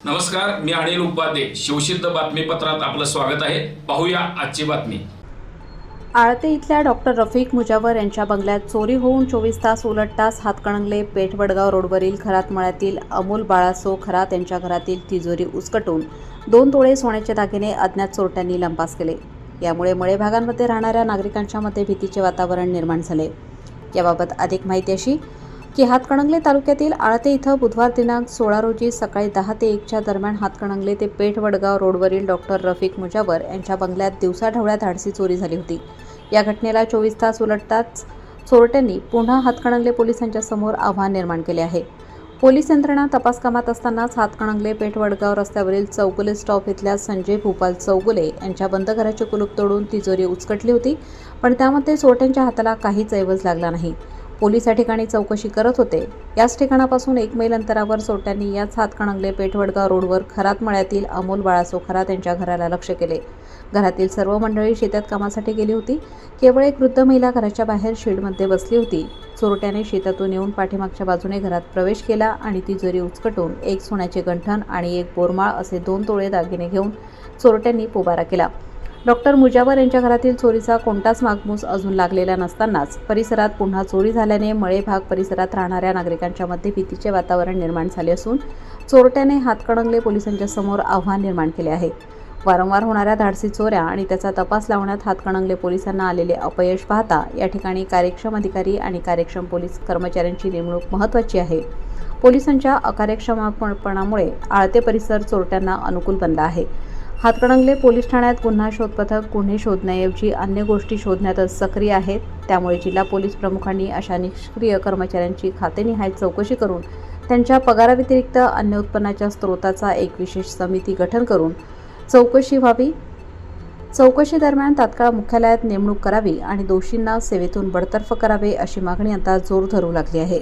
नमस्कार मी अनिल उपाध्ये. शिवसिद्ध बातमीपत्रात आपलं स्वागत आहे. पाहूया आजची बातमी. आळते इथल्या डॉक्टर रफिक मुजावर यांच्या बंगल्यात चोरी होऊन चोवीस तास उलट तास हातकणंगले पेठ वडगाव रोडवरील खरात मळ्यातील अमोल बाळासो खरात यांच्या घरातील तिजोरी उचकटून दोन तोळे सोन्याचे दागिने अज्ञात चोरट्यांनी लंपास केले. यामुळे मळे भागांमध्ये राहणाऱ्या नागरिकांच्या मध्ये भीतीचे वातावरण निर्माण झाले. याबाबत अधिक माहिती अशी की हातकणंगले तालुक्यातील आळते इथं बुधवार दिनांक सोळा रोजी सकाळी दहा ते एकच्या दरम्यान हातकणंगले ते पेठ वडगाव रोडवरील डॉक्टर रफिक मुजावर यांच्या बंगल्यात दिवसाढवळ्या धाडसी चोरी झाली होती. या घटनेला चोवीस तास उलटताच चोरट्यांनी पुन्हा हातकणंगले पोलिसांच्या समोर आव्हान निर्माण केले आहे. पोलीस यंत्रणा तपास कामात असतानाच हातकणंगले पेठ वडगाव रस्त्यावरील चौगुले स्टॉप इथल्या संजय भूपाल चौगुले यांच्या बंद घराचे कुलूप तोडून तिजोरी उचकटली होती पण त्यामध्ये चोरट्यांच्या हाताला काहीच ऐवज लागला नाही. पोलीस या ठिकाणी चौकशी करत होते. याच ठिकाणापासून एक मैल अंतरावर चोरट्यांनी याच हातकणंगले पेठवडगाव रोडवर खरात मळ्यातील अमोल बाळासो खरात यांच्या घराला लक्ष केले. घरातील सर्व मंडळी शेतात कामासाठी गेली होती. केवळ एक वृद्ध महिला घराच्या बाहेर शेडमध्ये बसली होती. चोरट्याने शेतातून येऊन पाठीमागच्या बाजूने घरात प्रवेश केला आणि तिजोरी उचकटून एक सोन्याचे गंठण आणि एक बोरमाळ असे दोन तोळे दागिने घेऊन चोरट्यांनी पोबारा केला. डॉक्टर मुजावर यांच्या घरातील चोरीचा कोणताच मागमूस अजून लागलेला नसतानाच परिसरात पुन्हा चोरी झाल्याने मळे भाग परिसरात राहणाऱ्या नागरिकांच्या मध्ये भीतीचे वातावरण निर्माण झाले असून चोरट्याने हातकणंगले पोलिसांच्या समोर आव्हान निर्माण केले आहे. वारंवार होणाऱ्या धाडसी चोऱ्या आणि त्याचा तपास लावण्यात हातकणंगले पोलिसांना आलेले अपयश पाहता या ठिकाणी कार्यक्षम अधिकारी आणि कार्यक्षम पोलीस कर्मचाऱ्यांची नेमणूक महत्त्वाची आहे. पोलिसांच्या अकार्यक्षमपणामुळे आळते परिसर चोरट्यांना अनुकूल बनला आहे. हातकणंगले पोलीस ठाण्यात गुन्हा शोध पथक गुन्हे शोधण्याऐवजी अन्य गोष्टी शोधण्यातच सक्रिय आहेत. त्यामुळे जिल्हा पोलीस प्रमुखांनी अशा निष्क्रिय कर्मचाऱ्यांची खातेनिहाय चौकशी करून त्यांच्या पगाराव्यतिरिक्त अन्य उत्पन्नाच्या स्रोताचा एक विशेष समिती गठन करून चौकशी व्हावी. चौकशी दरम्यान तात्काळ मुख्यालयात नेमणूक करावी आणि दोषींना सेवेतून बडतर्फ करावे अशी मागणी आता जोर धरू लागली आहे.